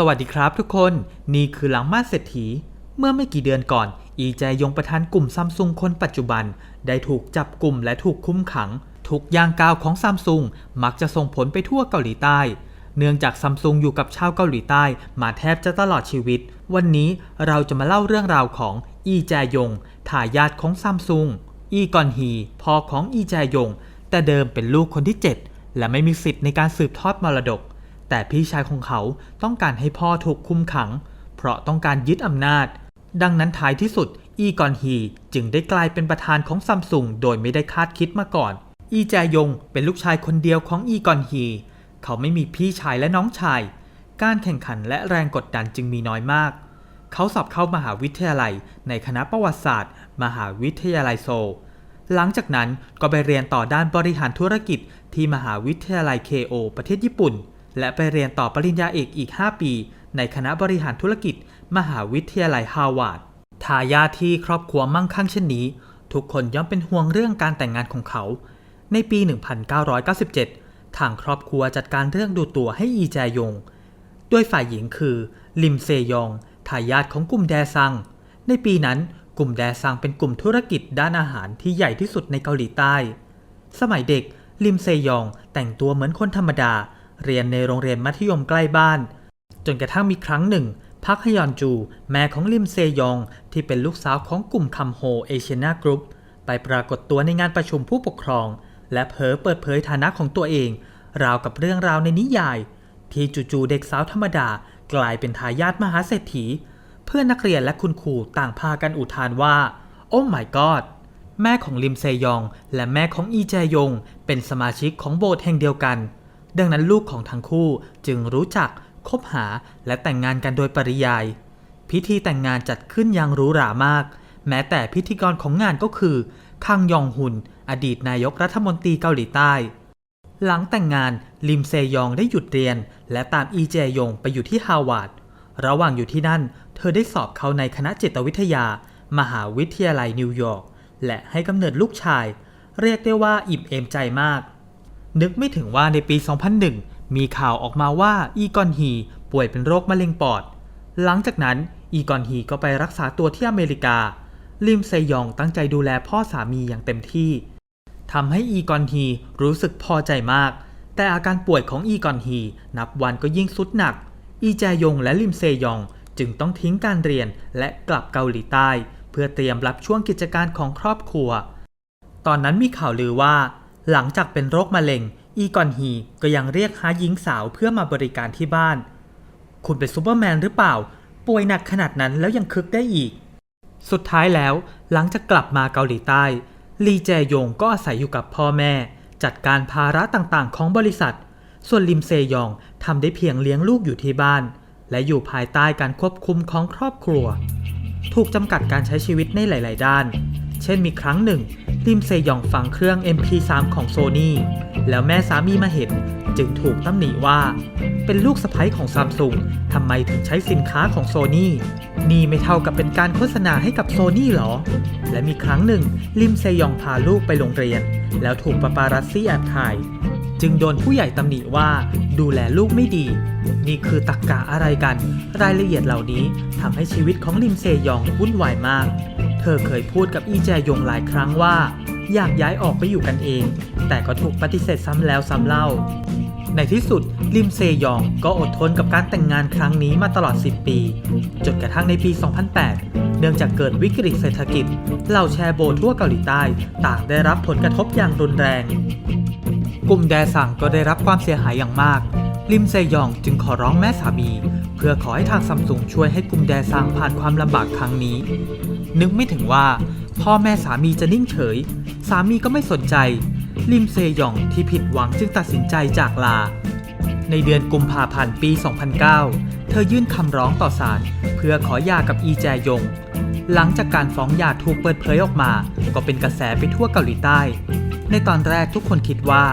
สวัสดีครับทุกคน นี่คือหลังมาเศรษฐี เมื่อไม่กี่เดือนก่อน อีแจยงประธานกลุ่มซัมซุงคนปัจจุบัน ได้ถูกจับกลุ่มและถูกคุมขัง ทุกย่างก้าวของซัมซุงมักจะส่งผลไปทั่วเกาหลีใต้ เนื่องจากซัมซุงอยู่กับชาวเกาหลีใต้ มาแทบจะตลอดชีวิต วันนี้เราจะมาเล่าเรื่องราวของอีแจยงทายาทของซัมซุงอีกอนฮีพ่อของอีแจยง แต่เดิมเป็นลูกคนที่ 7 และไม่มีสิทธิ์ในการสืบทอดมรดก แต่พี่ชายของเขาต้องการให้พ่อถูกคุมขัง เพราะต้องการยึดอำนาจ ดังนั้นท้ายที่สุด อีกอนฮีจึงได้กลายเป็นประธานของซัมซุงโดยไม่ได้คาดคิดมาก่อน อีแจยงเป็นลูกชายคนเดียวของอีกอนฮี เขาไม่มีพี่ชายและน้องชาย การแข่งขันและแรงกดดันจึงมีน้อยมาก เขาสอบเข้ามหาวิทยาลัยในคณะประวัติศาสตร์ มหาวิทยาลัยโซลหลังจากนั้นก็ไปเรียนต่อด้านบริหารธุรกิจที่มหาวิทยาลัยเคโอประเทศญี่ปุ่น และไปเรียนต่อปริญญาเอกอีก 5 ปี ในคณะบริหารธุรกิจ มหาวิทยาลัยฮาวาดทายาทที่ครอบครัวมั่งคั่งเช่นนี้ ทุกคนย่อมเป็นห่วงเรื่องการแต่งงานของเขา ในปี 1997 ทางครอบครัวจัดการเรื่องดูตัวให้อีแจยง ด้วยฝ่ายหญิงคือ ลิมเซยอง ทายาทของกลุ่มแดซัง ในปีนั้นกลุ่มแดซังเป็นกลุ่มธุรกิจด้านอาหารที่ใหญ่ที่สุดในเกาหลีใต้ สมัยเด็กลิมเซยองแต่งตัวเหมือนคนธรรมดา เรียนในโรงเรียนมัธยมใกล้บ้าน จนกระทั่งมีครั้งหนึ่งพักฮยอนจู แม่ของลิมเซยอง ที่เป็นลูกสาวของกลุ่มคัมโฮเอเชียนากรุ๊ปไปปรากฏตัวในงานประชุมผู้ปกครอง และเผยเปิดเผยฐานะของตัวเอง ราวกับเรื่องราวในนิยาย ที่จู่ๆเด็กสาวธรรมดากลายเป็นทายาทมหาเศรษฐี เพื่อนนักเรียนและคุณครูต่างพากันอุทานว่า โอ้ my god แม่ของลิมเซยอง และแม่ของอีแจยง เป็นสมาชิกของโบสถ์แห่งเดียวกัน ดังนั้นลูกของทั้งคู่จึงรู้จักคบหาและแต่งงานกันโดยปริยาย พิธีแต่งงานจัดขึ้นอย่างหรูหรามาก แม้แต่พิธีกรของงานก็คือคังยองฮุน อดีตนายกรัฐมนตรีเกาหลีใต้ หลังแต่งงานลิมเซยองได้หยุดเรียน และตามอีเจยงไปอยู่ที่ฮาวาดระหว่างอยู่ที่นั่น เธอได้สอบเข้าในคณะจิตวิทยา มหาวิทยาลัยนิวยอร์กและให้กำเนิดลูกชาย เรียกได้ว่าอิ่มเอมใจมาก นึกไม่ถึงว่าในปี 2001 มีข่าวออกมาว่าอีกอนฮีป่วยเป็นโรคมะเร็งปอด หลังจากนั้นอีกอนฮีก็ไปรักษาตัวที่อเมริกา ลิมเซยองตั้งใจดูแลพ่อสามีอย่างเต็มที่ทำให้อีกอนฮีรู้สึกพอใจมาก แต่อาการป่วยของอีกอนฮีนับวันก็ยิ่งสุดหนัก อีแจยงและลิมเซยองจึงต้องทิ้งการเรียนและกลับเกาหลีใต้ เพื่อเตรียมรับช่วงกิจการของครอบครัว ตอนนั้นมีข่าวลือว่า หลังจากเป็นโรคมะเร็ง อีกอนฮีก็ยังเรียกหาหญิงสาวเพื่อมาบริการที่บ้าน คุณเป็นซูเปอร์แมนหรือเปล่า ป่วยหนักขนาดนั้นแล้วยังคึกได้อีก สุดท้ายแล้วหลังจากกลับมาเกาหลีใต้ ลีแจยงก็อาศัยอยู่กับพ่อแม่ จัดการภาระต่างๆ ของบริษัท ส่วนลิมเซยองทำได้เพียงเลี้ยงลูกอยู่ที่บ้าน และอยู่ภายใต้การควบคุมของครอบครัว ถูกจำกัดการใช้ชีวิตในหลาย ๆ ด้าน เช่นมีครั้งหนึ่งลิมเซยองฟังเครื่อง MP3 ของโซนี่แล้วแม่สามีมาเห็น จึงถูกตำหนิว่า เป็นลูกสะใภ้ของซัมซุงทำไมถึงใช้สินค้าของโซนี่นี่ไม่เท่ากับเป็นการโฆษณาให้กับโซนี่หรอ และมีครั้งหนึ่งลิมเซยองพาลูกไปโรงเรียน แล้วถูกปาปารัสซี่แอบถ่าย จึงโดนผู้ใหญ่ตำหนิว่าดูแลลูกไม่ดี นี่คือตักกะอะไรกัน รายละเอียดเหล่านี้ทำให้ชีวิตของลิมเซยองวุ่นวายมาก ธอเคยพูดกับอีแจยงหลายครั้งว่า อยากย้ายออกไปอยู่กันเอง แต่ก็ถูกปฏิเสธซ้ำแล้วซ้ำเล่า ในที่สุดลิมเซยองก็อดทนกับการแต่งงานครั้งนี้มาตลอด 10 ปี จนกระทั่งในปี 2008 เนื่องจากเกิดวิกฤตเศรษฐกิจเหล่าแชร์โบทั่วเกาหลีใต้ต่างได้รับผลกระทบอย่างรุนแรง กลุ่มแดซังก็ได้รับความเสียหายอย่างมากลิมเซยองจึงขอร้องแม่สามี เพื่อขอให้ทางซัมซุงช่วยให้กลุ่มแดซังผ่านความลำบากครั้งนี้ นึกไม่ถึงว่า พ่อแม่สามีจะนิ่งเฉย สามีก็ไม่สนใจ ลิมเซยองที่ผิดหวังจึงตัดสินใจจากลา ในเดือนกุมภาพันธ์ปี 2009 เธอยื่นคำร้องต่อศาลเพื่อขอหย่ากับอีแจยง หลังจากการฟ้องหย่าถูกเปิดเผยออกมา ก็เป็นกระแสไปทั่วเกาหลีใต้ ในตอนแรกทุกคนคิดว่า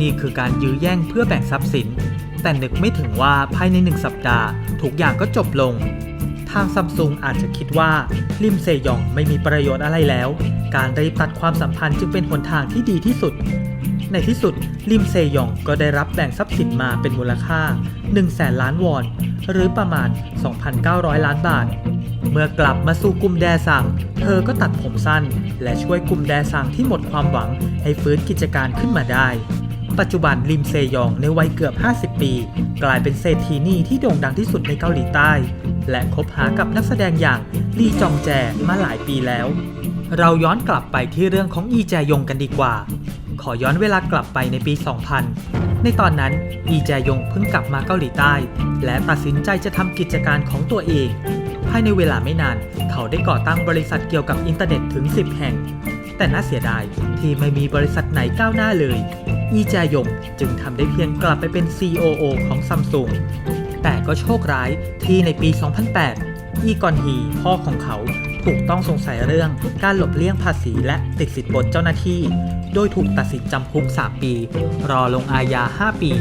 นี่คือการยื้อแย่งเพื่อแบ่งทรัพย์สิน แต่นึกไม่ถึงว่าภายในหนึ่งสัปดาห์ทุกอย่างก็จบลง ทางซัมซุงอาจจะคิดว่าลิมเซยองไม่มีประโยชน์อะไรแล้ว การรีบตัดความสัมพันธ์จึงเป็นหนทางที่ดีที่สุด ในที่สุดลิมเซยองก็ได้รับแบ่งทรัพย์สินมาเป็นมูลค่า1แสนล้านวอน หรือประมาณ 2,900 ล้านบาท เมื่อกลับมาสู่กลุ่มแดซัง เธอก็ตัดผมสั้น และช่วยกลุ่มแดซังที่หมดความหวังให้ฟื้นกิจการขึ้นมาได้ ปัจจุบันลิมเซยองในวัยเกือบ 50 ปี กลายเป็นเศรษฐีนีที่โด่งดังที่สุดในเกาหลีใต้ และคบหากับนักแสดงอย่างลีจองแจมาหลายปีแล้ว เราย้อนกลับไปที่เรื่องของอีแจยงกันดีกว่า ขอย้อนเวลากลับไปในปี 2000 ในตอนนั้นอีแจยงเพิ่งกลับมาเกาหลีใต้ และตัดสินใจจะทำกิจการของตัวเอง ภายในเวลาไม่นาน เขาได้ก่อตั้งบริษัทเกี่ยวกับอินเทอร์เน็ตถึง 10 แห่ง แต่น่าเสียดายที่ไม่มีบริษัทไหนก้าวหน้าเลย อีแจยงจึงทำได้เพียงกลับไปเป็น COO ของซัมซุงแต่ก็โชคร้ายที่ในปี 2008 อีกอนฮีพ่อของเขาถูกต้องสงสัยเรื่องการหลบเลี่ยงภาษีและติดสินบนเจ้าหน้าที่ โดยถูกตัดสินจำคุก 3 ปี รอลงอาญา 5 ปี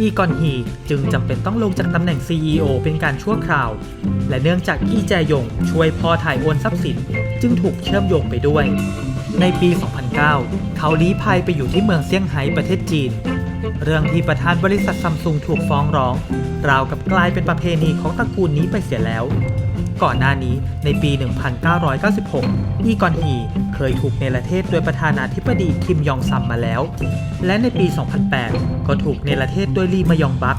อีกอนฮีจึงจำเป็นต้องลงจากตำแหน่ง CEO เป็นการชั่วคราว และเนื่องจากอีแจยงช่วยพ่อถ่ายโอนทรัพย์สิน จึงถูกเชื่อมโยงไปด้วย ในปี 2009 เขาลี้ภัยไปอยู่ที่เมืองเซี่ยงไฮ้ประเทศจีน เรื่องที่ประธานบริษัทซัมซุงถูกฟ้องร้อง ราวกับกลายเป็นประเพณีของตระกูลนี้ไปเสียแล้ว ก่อนหน้านี้ในปี 1996 อีกอนฮีเคยถูกเนรเทศโดยประธานาธิบดีคิมยองซัมมาแล้ว และในปี 2008 ก็ถูกเนรเทศโดยลีมยองบัก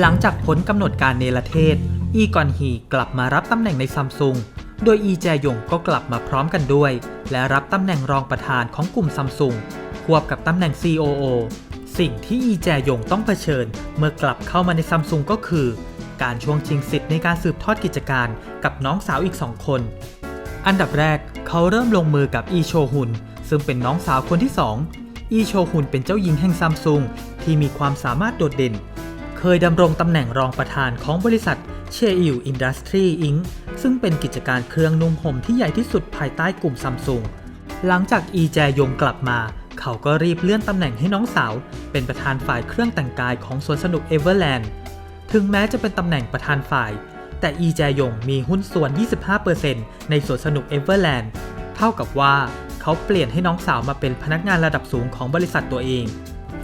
หลังจากพ้นกำหนดการเนรเทศ อีกอนฮีกลับมารับตำแหน่งในซัมซุง โดยอีแจยงก็กลับมาพร้อมกันด้วย และรับตำแหน่งรองประธานของกลุ่มซัมซุงควบกับตำแหน่ง COO สิ่งที่อีแจยงต้องเผชิญ เมื่อกลับเข้ามาในซัมซุงก็คือ การช่วงชิงสิทธิ์ในการสืบทอดกิจการกับน้องสาวอีกสองคน อันดับแรกเขาเริ่มลงมือกับอีโชฮุนซึ่งเป็นน้องสาวคนที่สองอีโชฮุนเป็นเจ้าหญิงแห่งซัมซุงที่มีความสามารถโดดเด่น เคยดำรงตำแหน่งรองประธานของบริษัท เชอิวอินดัสทรีอิงซึ่งเป็นกิจการเครื่องนุ่งห่มที่ใหญ่ที่สุดภายใต้กลุ่มซัมซุงหลังจากอีแจยงกลับมา เขาก็รีบเลื่อนตำแหน่งให้น้องสาว เป็นประธานฝ่ายเครื่องแต่งกายของสวนสนุกเอเวอร์แลนด์ถึงแม้จะเป็นตำแหน่งประธานฝ่าย แต่อีแจยงมีหุ้นส่วน 25%ในสวนสนุกเอเวอร์แลนด์เท่ากับว่าเขาเปลี่ยนให้น้องสาวมาเป็นพนักงานระดับสูงของบริษัทตัวเอง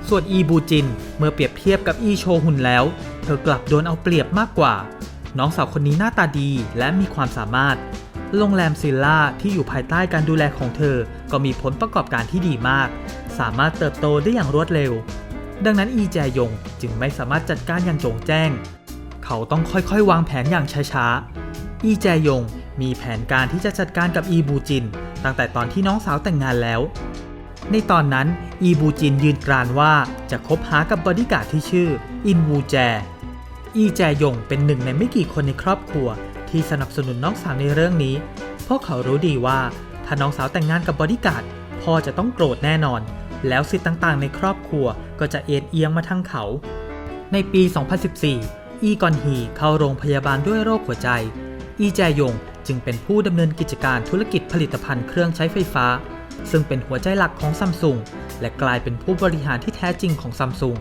ส่วนอีบูจินเมื่อเปรียบเทียบกับอีโชฮุนแล้ว เธอกลับโดนเอาเปรียบมากกว่า น้องสาวคนนี้หน้าตาดีและมีความสามารถ โรงแรมซิลล่าที่อยู่ภายใต้การดูแลของเธอ ก็มีผลประกอบการที่ดีมาก สามารถเติบโตได้อย่างรวดเร็ว ดังนั้นอีแจยงจึงไม่สามารถจัดการอย่างโจงแจ้ง เขาต้องค่อยๆ วางแผนอย่างช้าๆ อีแจยงมีแผนการที่จะจัดการกับอีบูจิน ตั้งแต่ตอนที่น้องสาวแต่งงานแล้ว ในตอนนั้นอีบูจินยืนกรานว่าจะคบหากับบอดี้การ์ดที่ชื่ออินวูแจ อีแจยงเป็นหนึ่งในไม่กี่คนในครอบครัว ที่สนับสนุนน้องสาวในเรื่องนี้เพราะเขารู้ดีว่าถ้าน้องสาวแต่งงานกับบอดี้การ์ดพ่อจะต้องโกรธแน่นอน แล้วสิทธิ์ต่างๆ ในครอบครัวก็จะเอ็นเอียงมาทางเขา ในปี 2014 อีกอนฮีเข้าโรงพยาบาลด้วยโรคหัวใจ อีแจยงจึงเป็นผู้ดำเนินกิจการธุรกิจผลิตภัณฑ์เครื่องใช้ไฟฟ้า ซึ่งเป็นหัวใจหลักของซัมซุงและกลายเป็นผู้บริหารที่แท้จริงของซัมซุง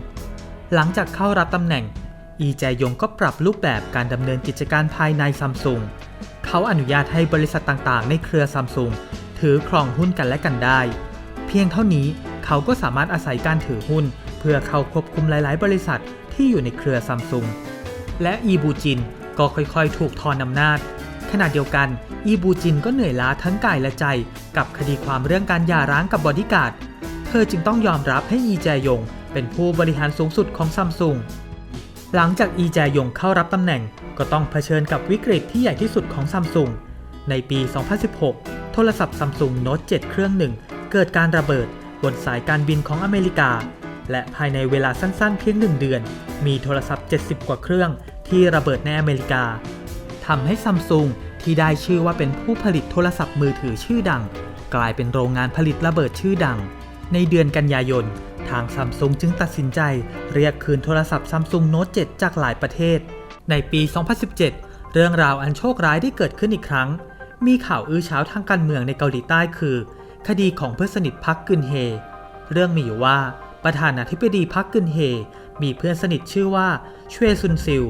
หลังจากเข้ารับตำแหน่ง อีแจยงก็ปรับรูปแบบการดำเนินกิจการภายในซัมซุงเขาอนุญาตให้บริษัทต่างๆ ในเครือซัมซุงถือครองหุ้นกันและกันได้ เพียงเท่านี้เขาก็สามารถอาศัยการถือหุ้น เพื่อเข้าควบคุมหลาย ๆ บริษัทที่อยู่ในเครือซัมซุงและอีบูจินก็ค่อยๆ ถูกทอนอำนาจ ขณะเดียวกัน อีบูจินก็เหนื่อยล้าทั้งกายและใจ กับคดีความเรื่องการหย่าร้างกับบอดี้การ์ด เธอจึงต้องยอมรับให้อีแจยงเป็นผู้บริหารสูงสุดของซัมซุง หลังจากอีแจยงเข้ารับตำแหน่งก็ต้องเผชิญกับวิกฤตที่ใหญ่ที่สุดของซัมซุงในปี 2016 โทรศัพท์ซัมซุงโน้ต 7 เครื่องหนึ่ง เกิดการระเบิดบนสายการบินของอเมริกา และภายในเวลาสั้นๆ เพียงหนึ่งเดือน มีโทรศัพท์ 70 กว่าเครื่องที่ระเบิดในอเมริกาทำให้ซัมซุงที่ได้ชื่อว่าเป็นผู้ผลิตโทรศัพท์มือถือชื่อดัง กลายเป็นโรงงานผลิตระเบิดชื่อดัง ในเดือนกันยายน ทางซัมซุงจึงตัดสินใจเรียกคืนโทรศัพท์ซัมซุงโน้ต 7 จากหลายประเทศ ในปี 2017 เรื่องราวอันโชคร้ายได้เกิดขึ้นอีกครั้ง มีข่าวอื้อฉาวทางการเมืองในเกาหลีใต้คือ คดีของเพื่อนสนิทพักกึนเฮ เรื่องมีอยู่ว่าประธานาธิบดีพักกึนเฮ มีเพื่อนสนิทชื่อว่าชเวซุนซิล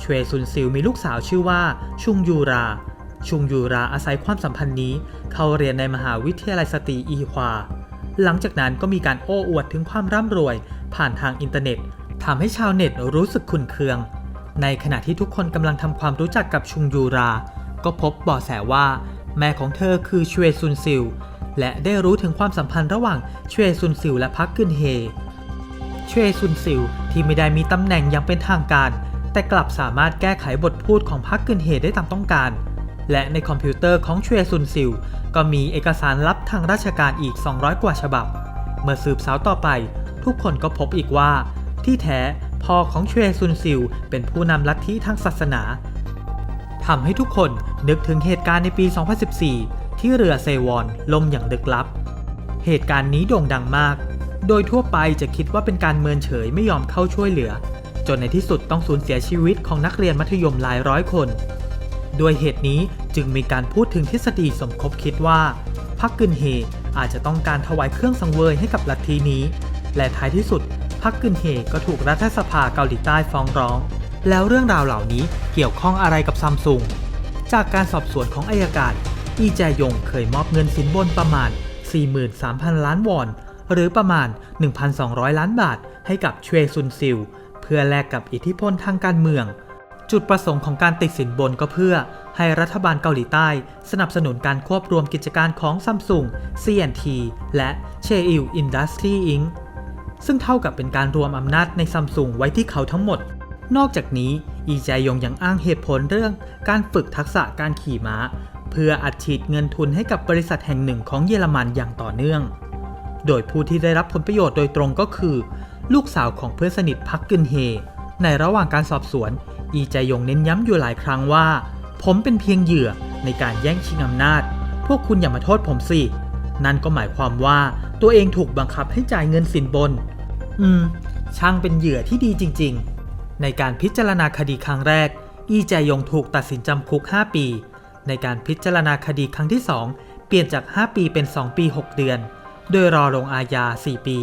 ชเวซุนซิลมีลูกสาวชื่อว่าชุงยูราชุงยูราอาศัยความสัมพันธ์นี้ เข้าเรียนในมหาวิทยาลัยสตรีอีฮวา หลังจากนั้นก็มีการโอ้อวดถึงความร่ำรวย ผ่านทางอินเทอร์เน็ตทำให้ชาวเน็ตรู้สึกขุนเคือง ในขณะที่ทุกคนกำลังทำความรู้จักกับชุงยูรา ก็พบเบาะแสว่า แม่ของเธอคือชเวซุนซิล และได้รู้ถึงความสัมพันธ์ระหว่างชเวซุนซิลและพักกึนเฮชเวซุนซิลที่ไม่ได้มีตำแหน่งอย่างเป็นทางการ แต่กลับสามารถแก้ไขบทพูดของพรรคกึนเฮได้ตามต้องการ และในคอมพิวเตอร์ของเชวซุนซิล ก็มีเอกสารลับทางราชการอีก 200 กว่าฉบับ เมื่อสืบสาวต่อไป ทุกคนก็พบอีกว่า ที่แท้พ่อของเชวซุนซิล เป็นผู้นำลัทธิทางศาสนาทำให้ทุกคนนึกถึงเหตุการณ์ในปี 2014 ที่เรือเซวอนล่มอย่างลึกลับ เหตุการณ์นี้โด่งดังมาก โดยทั่วไปจะคิดว่าเป็นการเมินเฉยไม่ยอมเข้าช่วยเหลือ จนในที่สุดต้องสูญเสียชีวิตของนักเรียนมัธยมหลายร้อยคน ด้วยเหตุนี้จึงมีการพูดถึงทฤษฎีสมคบคิดว่าพรรคกึนเฮอาจจะต้องการถวายเครื่องสังเวยให้กับลัทธินี้ และท้ายที่สุดพรรคกึนเฮก็ถูกรัฐสภาเกาหลีใต้ฟ้องร้อง แล้วเรื่องราวเหล่านี้เกี่ยวข้องอะไรกับซัมซุงจากการสอบสวนของอายการอีแจยงเคยมอบเงินสินบนประมาณ 43,000 ล้านวอน หรือประมาณ 1,200 ล้านบาทให้กับชเวซุนซิล เพื่อแลกกับอิทธิพลทางการเมือง จุดประสงค์ของการติดสินบนก็เพื่อ ให้รัฐบาลเกาหลีใต้ สนับสนุนการควบรวมกิจการของซัมซุง CNT และ c h e i l Industry Inc. ซึ่งเท่ากับเป็นการรวมอำนาจในซัมซุงไว้ที่เขาทั้งหมด นอกจากนี้ อีแจยงยังอ้างเหตุผลเรื่อง การฝึกทักษะการขี่ม้า เพื่ออัดฉีดเงินทุนให้กับบริษัทแห่งหนึ่งของเยอรมันอย่างต่อเนื่อง โดยผู้ที่ได้รับผลประโยชน์โดยตรงก็คือ ลูกสาวของเพื่อนสนิทพักกึนเฮในระหว่างการสอบสวน อีแจยงเน้นย้ำอยู่หลายครั้งว่า ผมเป็นเพียงเหยื่อในการแย่งชิงอำนาจ พวกคุณอย่ามาโทษผมสิ นั่นก็หมายความว่าตัวเองถูกบังคับให้จ่ายเงินสินบน อืม ช่างเป็นเหยื่อที่ดีจริง ๆ ในการพิจารณาคดีครั้งแรก อีแจยงถูกตัดสินจำคุก 5 ปี ในการพิจารณาคดีครั้งที่ 2 เปลี่ยนจาก 5 ปีเป็น 2 ปี 6 เดือน โดยรอลงอาญา 4 ปี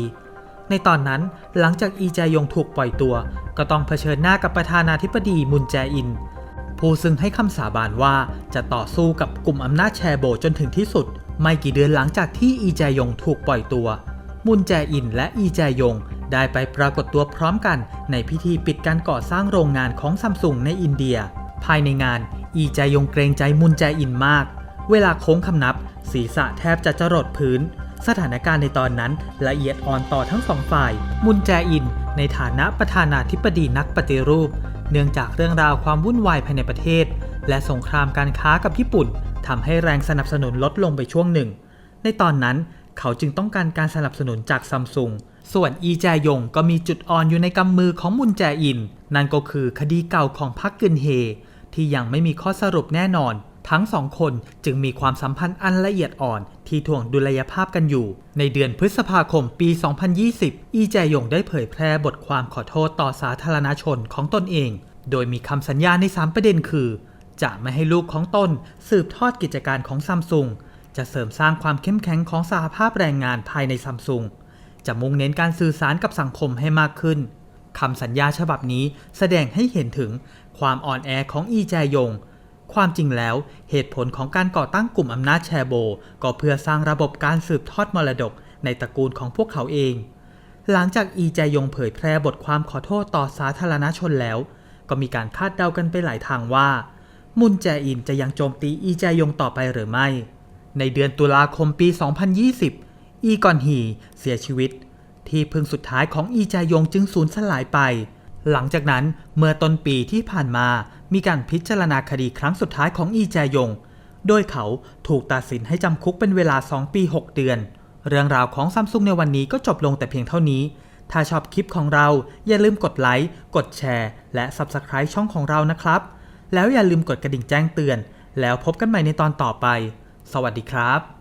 ในตอนนั้นหลังจากอีแจยงถูกปล่อยตัว ก็ต้องเผชิญหน้ากับประธานาธิบดีมุนแจอิน ผู้ซึ่งให้คำสาบานว่าจะต่อสู้กับกลุ่มอำนาจแชโบจนถึงที่สุด ไม่กี่เดือนหลังจากที่อีแจยงถูกปล่อยตัว มุนแจอินและอีแจยงได้ไปปรากฏตัวพร้อมกัน ในพิธีปิดการก่อสร้างโรงงานของซัมซุงในอินเดีย ภายในงาน อีแจยงเกรงใจมุนแจอินมาก เวลาโค้งคำนับ ศีรษะแทบจะจรดพื้น สถานการณ์ในตอนนั้นละเอียดอ่อนต่อทั้งสองฝ่าย มุนแจอิน ในฐานะประธานาธิบดีนักปฏิรูป เนื่องจากเรื่องราวความวุ่นวายภายในประเทศ และสงครามการค้ากับญี่ปุ่นทำให้แรงสนับสนุนลดลงไปช่วงหนึ่ง ในตอนนั้นเขาจึงต้องการการสนับสนุนจากซัมซุงส่วนอีแจยงก็มีจุดอ่อนอยู่ในกำมือของมุนแจอิน นั่นก็คือคดีเก่าของพรรคกึนเฮ ที่ยังไม่มีข้อสรุปแน่นอน ทั้งสองคนจึงมีความสัมพันธ์อันละเอียดอ่อนที่ถ่วงดุลยภาพกันอยู่ ในเดือนพฤษภาคมปี 2020 อีแจยงได้เผยแพร่บทความขอโทษต่อสาธารณชนของตนเอง โดยมีคำสัญญาใน 3 ประเด็นคือ จะไม่ให้ลูกของตนสืบทอดกิจการของซัมซุง จะเสริมสร้างความเข้มแข็งของสหภาพแรงงานภายในซัมซุง จะมุ่งเน้นการสื่อสารกับสังคมให้มากขึ้นคำสัญญาฉบับนี้แสดงให้เห็นถึงความอ่อนแอของอีแจยง ความจริงแล้วเหตุผลของการก่อตั้งกลุ่มอำนาจแชโบ ก็เพื่อสร้างระบบการสืบทอดมรดกในตระกูลของพวกเขาเอง หลังจากอีแจยงเผยแพร่บทความขอโทษต่อสาธารณชนแล้ว ก็มีการคาดเดากันไปหลายทางว่า มุนแจอินจะยังโจมตีอีแจยงต่อไปหรือไม่ ในเดือนตุลาคมปี 2020 อีกอนฮีเสียชีวิต ที่พึ่งสุดท้ายของอีแจยงจึงสูญสลายไปหลังจากนั้นเมื่อต้นปีที่ผ่านมา มีการพิจารณาคดีครั้งสุดท้ายของอีแจยง โดยเขาถูกตัดสินให้จำคุกเป็นเวลา 2 ปี 6 เดือน เรื่องราวของซัมซุงในวันนี้ก็จบลงแต่เพียงเท่านี้ ถ้าชอบคลิปของเราอย่าลืมกดไลค์ กดแชร์ และ Subscribe ช่องของเรานะครับ แล้วอย่าลืมกดกระดิ่งแจ้งเตือน แล้วพบกันใหม่ในตอนต่อไป สวัสดีครับ